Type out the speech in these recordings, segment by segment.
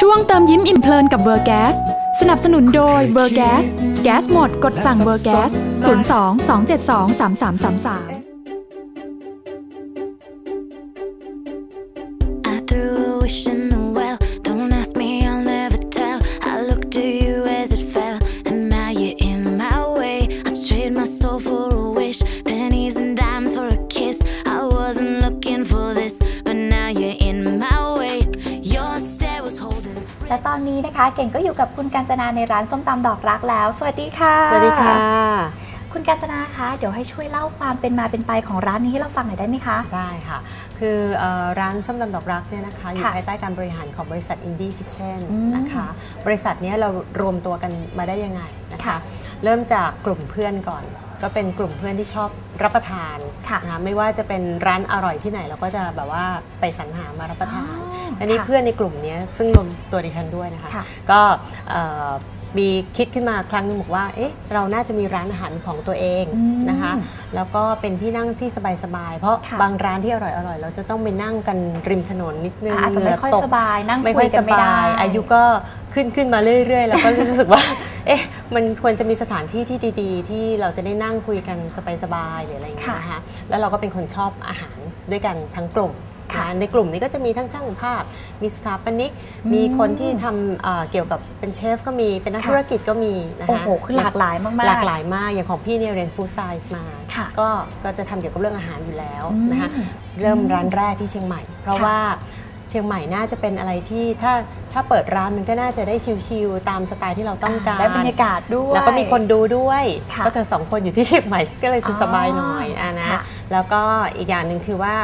ช่วงเติมยิ้มอิ่มเพลินกับเวอร์แกสสนับสนุนโดยเวอร์แกสแก๊สหมดกดสั่งเวอร์แกส02 272 3333 เก่งก็อยู่กับคุณกาญจนาในร้านส้มตำดอกรักแล้ว สวัสดีค่ะ สวัสดีค่ะ คุณกาญจนาคะ เดี๋ยวให้ช่วยเล่าความเป็นมาเป็นไปของร้านนี้ให้เราฟังหน่อยได้ไหมคะ ได้ค่ะ คือเอ่อร้านส้มตำดอกรักเนี่ยนะคะอยู่ค่ะภายใต้การบริหารของบริษัท Indie Kitchen อืมนะคะ บริษัทเนี้ยเรารวมตัวกันมาได้ยังไงนะคะค่ะเริ่มจากกลุ่มเพื่อนก่อนก็เป็นกลุ่มเพื่อนที่ชอบรับประทานค่ะนะคะไม่ว่าจะเป็นร้านอร่อยที่ไหนเราก็จะแบบว่าไปสรรหามารับประทาน อ๋ออันนี้ค่ะเพื่อนในกลุ่มเนี้ยซึ่งรวมตัวดิฉันด้วยนะคะค่ะก็เอ่อมีคิดขึ้นมาครั้งหนึงบอกว่า เอ๊ะ เราน่าจะมีร้านอาหารของตัวเองอืมนะคะ แล้วก็เป็นที่นั่งที่สบายๆ เพราะค่ะบางร้านที่อร่อยๆ เราจะต้องไปนั่งกันริมถนนนิดนึงอาจจะไม่ค่อยเหงื่ตกสบาย นั่งไม่คุค่อยยกัสนไม่ได้บาย อายุก็ขึ้นขึ้นมาเรื่อยๆ แล้วก็รู้สึกว่า เอ๊ะ มันควรจะมีสถานที่ที่ดีๆ ที่เราจะได้นั่งคุยกันสบายๆ หรืออะไรอย่างเงี้ยนะคะ แล้วเราก็เป็นคนชอบอาหารด้วยกันทั้งกลุ่มค่ะนะ ในกลุ่มนี้ก็จะมีทั้งช่างภาพ มีสถาปนิก มีคนที่ทำเอ่อเกี่ยวกับเป็นเชฟก็มี เป็นนักค่ะธุรกิจก็มีนะคะโอ้โหคือหลากหลายมากๆ หลากหลายมาก อย่างของพี่เนี่ยเรียนฟู้ดไซส์มาค่ะก็ก็จะทำเกี่ยวกับเรื่องอาหารอยู่แล้วอืมนะคะเริ่มร้านแรกที่เชียงใหม่ เพราะค่ะว่าเชียงใหม่น่าจะเป็นอะไรที่ถ้าถ้าเปิดร้านมันก็น่าจะได้ชิลๆตามสไตล์ที่เราต้องการได้บรรยากาศด้วย แล้วก็มีคนดูด้วยค่ะก็เธอสองคนอยู่ที่เชียงใหม่ก็เลยจะสบายหน่อยอ๋ออะนะค่ะแล้วก็อีกอย่างหนึ่งคือว่า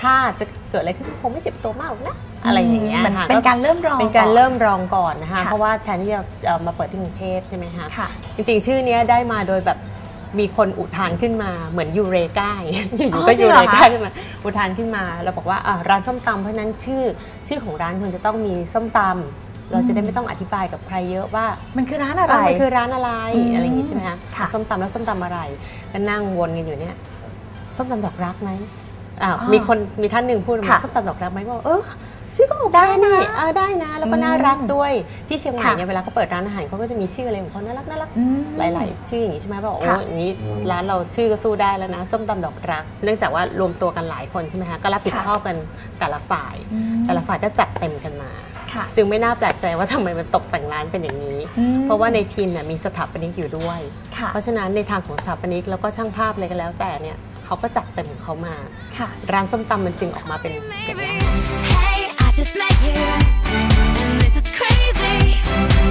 ถ้าจะเกิดอะไรขึ้นคงไม่เจ็บตัวมากหรอกนะอะไรอย่างเงี้ยมันค่ะเป็นการเริ่มรองเป็นการก่อนเริ่มรองก่อนนะคะค่ะเพราะว่าแทนที่จะเอ่อมาเปิดที่กรุงเทพใช่ไหมคะค่ะจริงๆ ชื่อเนี้ยได้มาโดยแบบมีคนอุทานขึ้นมาเหมือนยูเรกาอย่างเงี้ยอยู่อ๋อๆก็จริยูงเหรเรอคะกาขึ้นมาอุทานขึ้นมาเราบอกว่าอะร้านส้มตำเพราะฉะนั้นชื่อชื่อของร้านควรจะต้องมีส้มตำเราจะได้ไม่ต้องอธิบายกับใครเยอะว่า มันคือร้านอะไรอะมันคือร้านอะไรอืมอะไรอย่างงี้ใช่ไหมคะค่ะส้มตำแล้วส้มตำอะไรก็นั่งวนกันอยู่เนี่ยส้มตำดอกรักไหม อ้าวอ๋อมีคนมีท่านหนึ่งพูดมาค่ะ ส้มตำดอกรักไหมก็บอกเออชื่อก็โอเคนี่เออได้นะ แล้วก็น่ารักด้วย ที่เชียงใหม่ค่ะเนี่ยเวลาเขาเปิดร้านอาหารเขาก็จะมีชื่ออะไรของเขาน่ารักน่ารักอืมหลาย ๆ ชื่ออย่างนี้ใช่ไหมบอกโอ้ค่ะ อย่างนี้ร้านเราชื่อก็สู้ได้แล้วนะ ส้มตำดอกรัก เนื่องจากว่ารวมตัวกันหลายคนใช่ไหมคะก็รับผิดค่ะชอบกันแต่ละฝ่ายอืมแต่ละฝ่ายก็จัดเต็มกันมา ค่ะ จึงไม่น่าแปลกใจว่าทำไมมันตกแต่งร้านเป็นอย่างนี้ อืม เพราะว่าในทีมเนี่ยมีสถาปนิกอยู่ด้วย ค่ะ เพราะฉะนั้นในทางของสถาปนิกแล้วก็ช่างภาพอะไรก็แล้วแต่เนี่ย เขาก็จัดเต็มของเขามาค่ะร้านส้มตำมันจึงออกมาเป็นอย่างนี้ย Hey, I just met you, and this is crazy.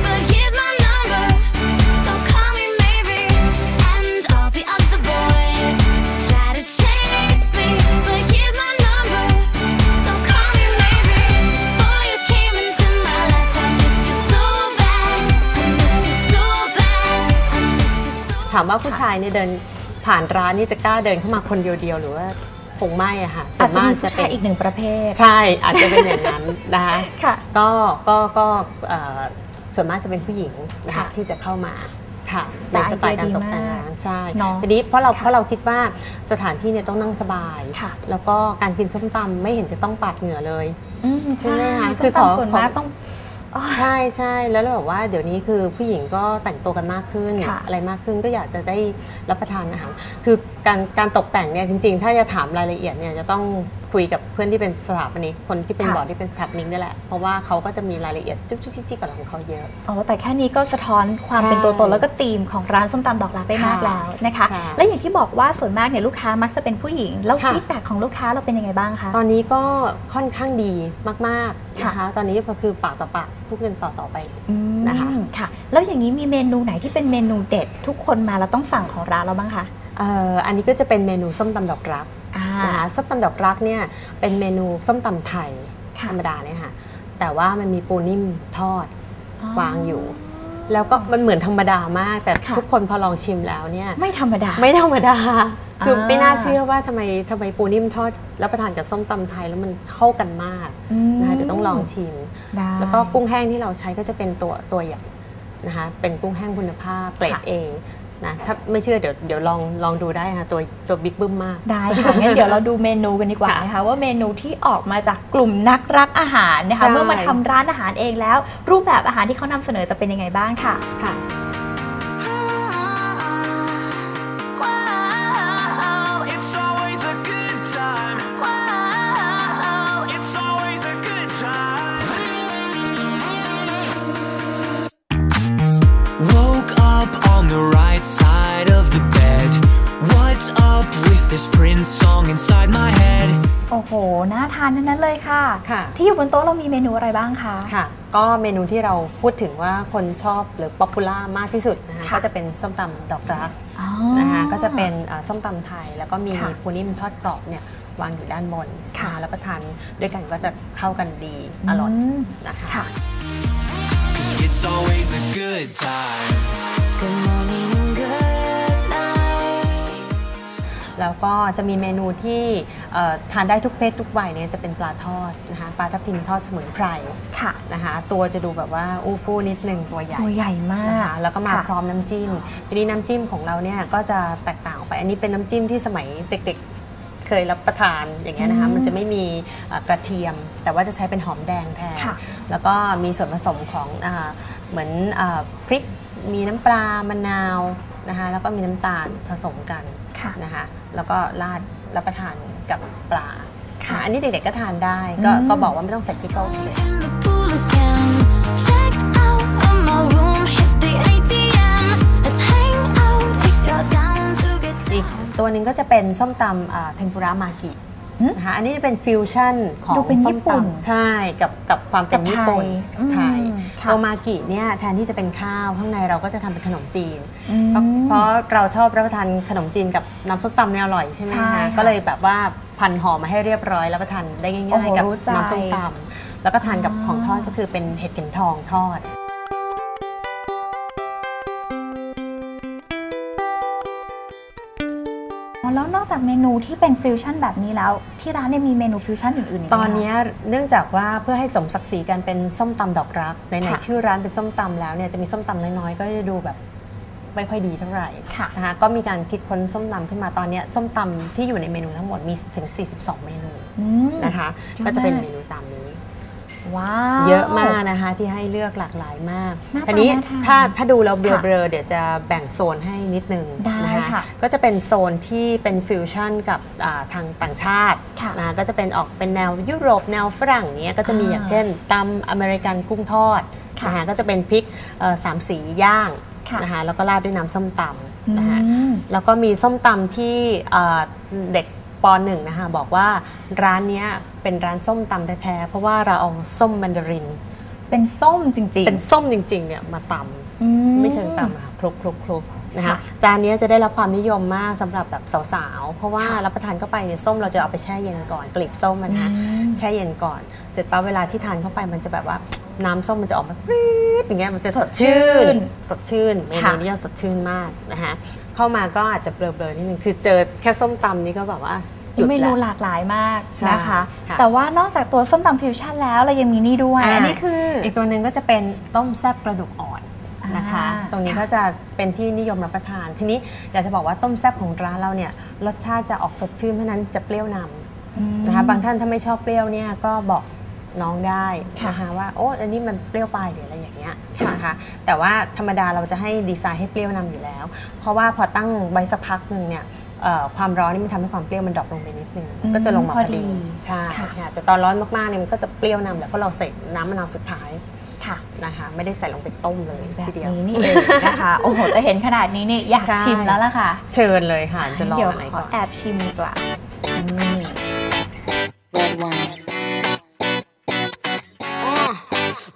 But here's my number, so call me maybe. And all the other boys try to chase me, but here's my number, so call me maybe. Boy, you came into my life, I missed you so bad, I missed you so bad, I missed you so. ถามว่าผู้ชายเนี่ยเดิน ผ่านร้านนี่จะกล้าเดินเข้ามาคนเดียวๆหรือว่าคงไม่อะค่ะส่อาวจนจะมากมีจะผู้เป็ชายนอีกหนึ่งประเภท ใช่อาจจะเป็นอย่างนั้นนะคะค่ะก็ก็ก็เอ่อส่วนมากจะเป็นผู้หญิงนะคะค่ะที่จะเข้ามาค่ะแต่ในสไตล์การตกแต่งไอเดียดีมากร้านใช่เนอะทีนี้เพราะเราค่ะเพราะเราคิดว่าสถานที่เนี่ยต้องนั่งสบายค่ะแล้วก็การกินส้มตำไม่เห็นจะต้องปาดเหงื่อเลยอืมใช่ไหมคะส้คือมขอตำส่วนมากขอต้อง ใช่ใช่แล้วเราบอกว่าเดี๋ยวนี้คือผู้หญิงก็แต่งตัวกันมากขึ้นค่ะอะไรมากขึ้นก็อยากจะได้รับประทานอาหารคือการการตกแต่งเนี่ยจริง ๆ ถ้าจะถามรายละเอียดเนี่ยจะต้องคุยกับเพื่อนที่เป็นสถาปนิกคนที่เป็นค่ะ บอร์ดที่เป็นสถาปนิกนี่แหละ เพราะว่าเขาก็จะมีรายละเอียดจุ๊บจุ๊บจิ๊กจิ๊กกับของเขาเยอะ อ๋อแต่แค่นี้ก็สะท้อนความใช่เป็นตัวตนแล้วก็ธีมของร้านส้มตำดอกรักได้มากค่ะแล้วนะคะ ใช่และอย่างที่บอกว่าส่วนมากเนี่ยลูกค้ามักจะเป็นผู้หญิง แล้วค่ะ ฟีดแบ็ของลูกค้าเราเป็นยังไงบ้างคะ ตอนนี้ก็ค่อนข้างดีมากๆค่ะนะคะตอนนี้ก็คือปากต่อปากพูดกันต่อต่อๆไป อืมนะคะ ค่ะ แล้วอย่างนี้มีเมนูไหนที่เป็นเมนูเด็ดทุกคนมาแล้วต้องสั่งของร้านเราบ้างคะเอ่ออันนี้ก็จะเป็นเมนูส้มตำดอกรักอ่านะคะส้มตำดอกรักเนี่ยเป็นเมนูส้มตำไทยค่ะธรรมดาเนี่ยค่ะแต่ว่ามันมีปูนิ่มทอดอ๋อวางอยู่ แล้วก็มันเหมือนธรรมดามาก แต่ค่ะทุกคนพอลองชิมแล้วเนี่ยไม่ธรรมดา ไม่ธรรมดา คืออ่าไม่น่าเชื่อว่าทำไมทำไมปูนิ่มทอดรับประทานกับส้มตำไทยแล้วมันเข้ากันมากอืมนะคะเดี๋ยวต้องลองชิมได้แล้วก็กุ้งแห้งที่เราใช้ก็จะเป็นตัวตัวใหญ่นะคะเป็นกุ้งแห้งคุณภาพเกรดค่ะเอ นะถ้าไม่เชื่อเดี๋ยวเดี๋ยวลองลองดูได้ค่ะตัวตัวบิ๊กบึ้มมาก ได้ค่ะงั้นเดี๋ยวเราดูเมนูกันดีกว่าค่ะนะคะว่าเมนูที่ออกมาจากกลุ่มนักรักอาหารนะใช่คะเมื่อมาทำร้านอาหารเองแล้ว รูปแบบอาหารที่เขานำเสนอจะเป็นยังไงบ้างค่ะ ค่ะ ทานทั้งนั้นเลยค่ะ ค่ะที่อยู่บนโต๊ะเรามีเมนูอะไรบ้างคะ ค่ะ ก็เมนูที่เราพูดถึงว่าคนชอบหรือป๊อปปูล่ามากที่สุดนะคะค่ะ ก็จะเป็นส้มตำดอกรักอ๋อ นะคะก็จะเป็นอ่าส้มตำไทย แล้วก็มีค่ะปูนิ่มทอดกรอบเนี่ยวางอยู่ด้านบนค่ะ นแล้วประทานด้วยกันก็จะเข้ากันดีอร่อยมนะคะ ค่ะ It's always a good time. Good morning แล้วก็จะมีเมนูที่เอ่อทานได้ทุกเพศทุกวัยเนี่ยจะเป็นปลาทอดนะคะปลาทับทิมทอดสมุนไพรค่ะนะคะตัวจะดูแบบว่าอู้ฟู่นิดนึงตัวใหญ่ตัวใหญ่มากนะคะแล้วก็มาค่ะพร้อมน้ำจิ้มทีนี้น้ำจิ้มของเราเนี่ยก็จะแตกต่างออกไป อันนี้เป็นน้ำจิ้มที่สมัยเด็กๆเคยรับประทานอย่างเงี้ยนะคะอืมมันจะไม่มีเอ่อกระเทียม แต่ว่าจะใช้เป็นหอมแดงแทนค่ะแล้วก็มีส่วนผสมของอาเหมือนอาพริก มีน้ำปลามะนาวนะคะแล้วก็มีน้ำตาลผสมกันค่ะ นะคะแล้วก็ราดรับประทานกับปลาค่ะอันนี้เด็กๆก็ทานได้ ก็อืมก็บอกว่าไม่ต้องใส่พริกเกาหลีเลย In the pool again. Checked out of my room, hit the ATM. Let's hang out if you're down to get อีก down. ตัวหนึ่งก็จะเป็นส้มตำอ่าเทมปุระมากิหืมนะคะอันนี้จะเป็นฟิวชั่นของดูเป็นส้มญี่ปุ่นตำใช่กับกับความเป็นกับญี่ปุ่นไทย ไทยอืมค่ะตัวมากิเนี่ยแทนที่จะเป็นข้าวข้างในเราก็จะทำเป็นขนมจีนอืมเพราะเพราะเราชอบรับประทานขนมจีนกับน้ำส้มตำเนี่ยอร่อยใช่ไหมใช่คะค่ะก็เลยแบบว่าพันห่อมาให้เรียบร้อยรับประทานได้โอ้ง่ายโหๆกับรู้ใจน้ำส้มตำแล้วก็ทานกับอ๋อของทอดก็คือเป็นเห็ดเข็มทองทอด แล้วนอกจากเมนูที่เป็นฟิวชั่นแบบนี้แล้ว ที่ร้านเนี่ยมีเมนูฟิวชั่นอื่นๆอีกไหมตอนคะเนี้ยเนื่องจากว่าเพื่อให้สมศักดิ์ศรีกันเป็นส้มตำดอกรักในในค่ะ ชื่อร้านเป็นส้มตำแล้วเนี่ยจะมีส้มตำน้อยๆ ก็จะดูแบบไม่ค่อยดีเท่าไหร่ค่ะ นะคะก็มีการคิดค้นส้มตำขึ้นมาตอนเนี้ยส้มตำที่อยู่ในเมนูทั้งหมดมีถึง 42 เมนูอืม นะคะเยอะมากก็จะเป็นเมนูตามนี้ว้าว เยอะมากนะคะที่ให้เลือกหลากหลายมากหน้าตาทีนี้น่าทานถ้าถ้าดูแล้วเบค่ะลอๆเดี๋ยวจะแบ่งโซนให้นิดนึงได้นะคะค่ะก็จะเป็นโซนที่เป็นฟิวชั่นกับอ่าทางต่างชาติค่ะนะคะก็จะเป็นออกเป็นแนวยุโรปแนวฝรั่งเนี้ยก็จะมีอ่าอย่างเช่นตำอเมริกันกุ้งทอดค่ะนะคะก็จะเป็นพริกเอ่อสามสีย่างค่ะนะคะแล้วก็ราดด้วยน้ำส้มตำนะคะอืมแล้วก็มีส้มตำที่เอ่อเด็ก ปหนึ่งนะคะบอกว่าร้านเนี้ยเป็นร้านส้มตำแท้ๆเพราะว่าเราเอาส้มมันดาริน เป็นส้มจริงเป็นส้มจริง ๆ เนี่ยมาตอืำไม่เชิงตำอะคลุกคลุกคลุกนะคะค่ะจานนี้จะได้รับความนิยมมากสำหรับแบบสาวๆ เพราะว่าค่ะรับประทานเข้าไปเนี่ยส้มเราจะเอาไปแช่เย็นก่อนกลีบส้มมันนะอืมแช่เย็นก่อน เสร็จปั๊บเวลาที่ทานเข้าไปมันจะแบบว่าน้ำส้มมันจะออกมาปรี๊ดอย่างเงี้ยมันจะสดชื่น สดชื่นเมนูค่ะนี้จะสดชื่นมากนะคะ เข้ามาก็อาจจะเบลอๆนิดนึงคือเจอแค่ส้มตำนี่ก็แบบว่าหยุดเมนูละหลากหลายมากใช่นะคะค่ะ แต่ว่านอกจากตัวส้มตำฟิวชั่นแล้วเรายังมีนี่ด้วยอ่าอันนี้คืออีกตัวหนึ่งก็จะเป็นต้มแซ่บกระดูกอ่อนนะคะ อ่าตรงนี้ก็จะเป็นที่นิยมรับประทาน ทีนี้อยากจะบอกว่าต้มแซ่บของร้านเราเนี่ยรสชาติจะออกสดชื่นเพราะฉะนั้นจะเปรี้ยวนำนะคะ บางท่านถ้าไม่ชอบเปรี้ยวเนี่ยก็บอกน้องได้ค่ะนะคะว่าโอ้อันนี้มันเปรี้ยวไปหรืออะไรอย่างเงี้ย นะคะแต่ว่าธรรมดาเราจะให้ดีไซน์ให้เปรี้ยวนำอยู่แล้ว เพราะว่าพอตั้งไว้สักพักหนึ่งเนี่ยเอ่อความร้อนนี่มันทำให้ความเปรี้ยวมันดรอปลงไปนิดนึงอืมก็จะลงมาพพออดีดีใช่ค่ะค่ะแต่ตอนร้อนมากๆเนี่ยมันก็จะเปรี้ยวนำแหละเพราะเราใส่น้ำมะนาวสุดท้ายค่ะนะคะไม่ได้ใส่ลงไปต้มเลยแบบทีเดียวนี้นี่เองนะคะโอ้โหแต่เห็นขนาดนี้นี่อยากใช่ชิมแล้วล่ะค่ะ เชิญเลยค่ะจะลองเดี๋ยวอันไหนขอก่อนแอบชิมดีกว่าอืม red wine. Uh,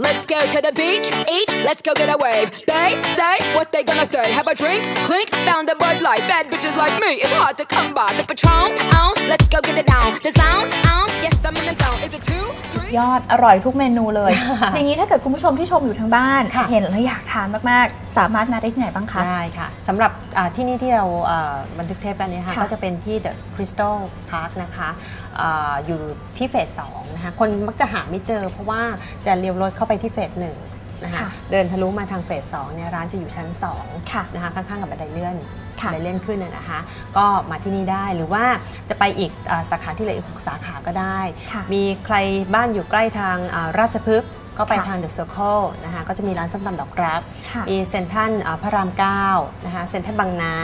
let's go to the beach, each, let's go get a wave. They say what they gonna say. Have a drink, clink, found a Bud Light. Bad bitches like me, it's hard to come by. The Patron, on, let's go get it down. The sound, on, yes, I'm in the zone. Is it two, three? ยอดอร่อยทุกเมนูเลย อย่างนี้ถ้าเกิดคุณผู้ชมที่ชมอยู่ทางบ้าน ค่ะ เห็นแล้วอยากทานมากๆ สามารถมาได้ที่ไหนบ้างคะ ได้ค่ะสำหรับอ่าที่นี่ที่เราเอ่อบันทึกเทปแล้วเนี่ยค่ะค่ะก็จะเป็นที่ The Crystal Park นะคะอาอยู่ที่เฟสสองนะคะคนมักจะหาไม่เจอเพราะว่าจะเลี้ยวรถเข้าไปที่เฟสหนึ่ง นะคะค่ะเดินทะลุมาทางเฟสสองเนี่ยร้านจะอยู่ชั้น2ค่ะนะคะข้างๆกับบันไดเลื่อนค่ะบันไดเลื่อนขึ้นน่ะนะคะ ก็มาที่นี่ได้หรือว่าจะไปอีกอาสาขาที่เหลืออีกหกสาขาก็ได้ค่ะมีใครบ้านอยู่ใกล้ทางอ่าราชพฤกษ์ก็ไปค่ะทางเดอะเซอร์เคิลนะคะก็จะมีร้านส้มตำดอกรักค่ะมีเซ็นทรัลอ่าพระราม9นะคะเซ็นทรัลบางนา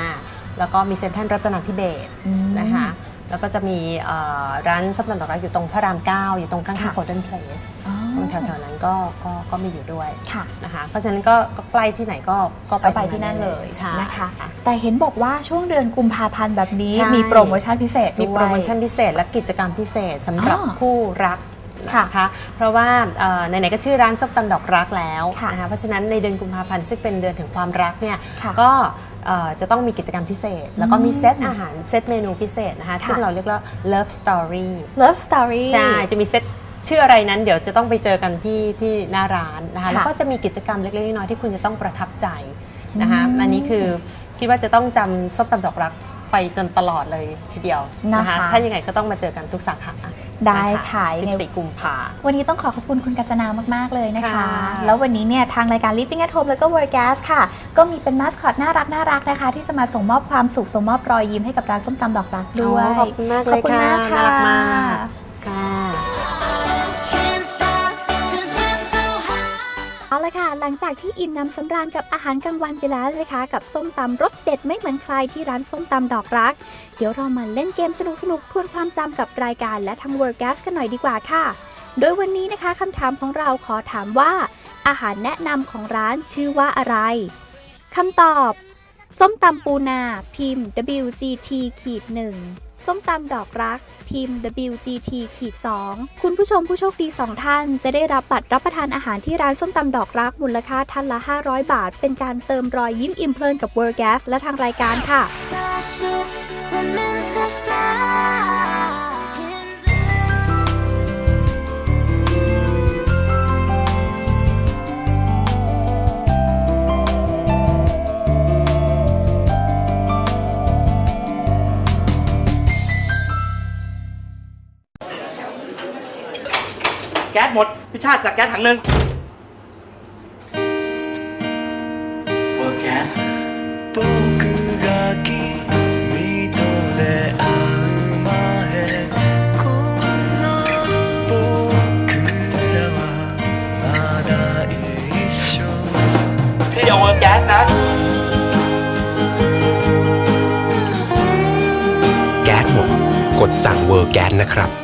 แล้วก็มีเซ็นทรัลรัตนทิเบศอืมนะคะแล้วก็จะมีเอ่อร้านส้มตำดอกรักอยู่ตรงพระราม9อยู่ตรงข้างค่ะๆ Golden Place อ๋อต รงแถวๆนั้นก็ก็ก็มีอยู่ด้วยค่ะนะคะเพราะฉะนั้นก็ก็ใกล้ที่ไหนก็ก็ก็ไปตรงที่นั่นเลยใช่นะคะค่ะแต่เห็นบอกว่าช่วงเดือนกุมภาพันธ์แบบนี้ ใช่ มีโปรโมชั่นพิเศษมีด้วยโปรโมชั่นพิเศษและกิจกรรมพิเศษสำหรับอ๋อคู่รักค่ะนะคะเพราะว่าเอ่อไหนๆก็ชื่อร้านส้มตำดอกรักแล้วค่ะนะคะเพราะฉะนั้นในเดือนกุมภาพันธ์ซึ่งเป็นเดือนถึงความรักเนี่ยค่ะก็เอ่อจะต้องมีกิจกรรมพิเศษ แล้วก็มีเซตอาหารเซตเมนูพิเศษนะคะค่ะ ซึ่งเราเรียกว่า love story Love Story ใช่ จะมีเซต ชื่ออะไรนั้นเดี๋ยวจะต้องไปเจอกันที่ที่หน้าร้านนะคะค่ะแล้วก็จะมีกิจกรรมเล็กๆน้อยๆที่คุณจะต้องประทับใจนะคะอันนี้คือคิดว่าจะต้องจำส้มตำดอกรักไปจนตลอดเลยทีเดียวนะคะนะคะถ้ายังไงก็ต้องมาเจอกันทุกสาขาได้นค่ะยังไง14กุมภาวันนี้ต้องขอขอบคุณคุณกัญจนามาก ๆ เลยนะคะค่ะแล้ววันนี้เนี่ยทางรายการ Living at Home แล้วก็ Work Gas ค่ะ ก็มีเป็นมาสคอตน่ารักน่ารักนะคะ ที่จะมาส่งมอบความสุขส่งมอบรอยยิ้มให้กับร้านส้มตำดอกรักด้วยอ๋อขอบคุณมากเลยขอบคุณค่ะมากค่ะน่ารักมาก หลังจากที่อิ่มน้ำสำราญกับอาหารกลางวันไปแล้วนะคะกับส้มตำรสเด็ดไม่เหมือนใครที่ร้านส้มตำดอกรัก เดี๋ยวเรามาเล่นเกมสนุกๆทวนความจำกับรายการและทาง Work Gas กันหน่อยดีกว่าค่ะ โดยวันนี้นะคะคำถามของเราขอถามว่า อาหารแนะนำของร้านชื่อว่าอะไรคำตอบ ส้มตำปูนา พิมพ์ WGT ขีดหนึ่ง ส้มตำดอกรัก พิมพ์ WGT ขีด2คุณผู้ชมผู้โชคดี 2 ท่าน จะได้รับบัตรรับประทานอาหารที่ร้านส้มตำดอกรักมูลค่าท่านละ 500 บาท เป็นการเติมรอยยิ้มอิ่มเพลินกับ w o r Gas และทางรายการค่ะ ชาติสักแก๊สถังหนึ่งเราเวอร์แก๊สนะแก๊สหมด กดสั่งเวอร์แก๊สนะครับ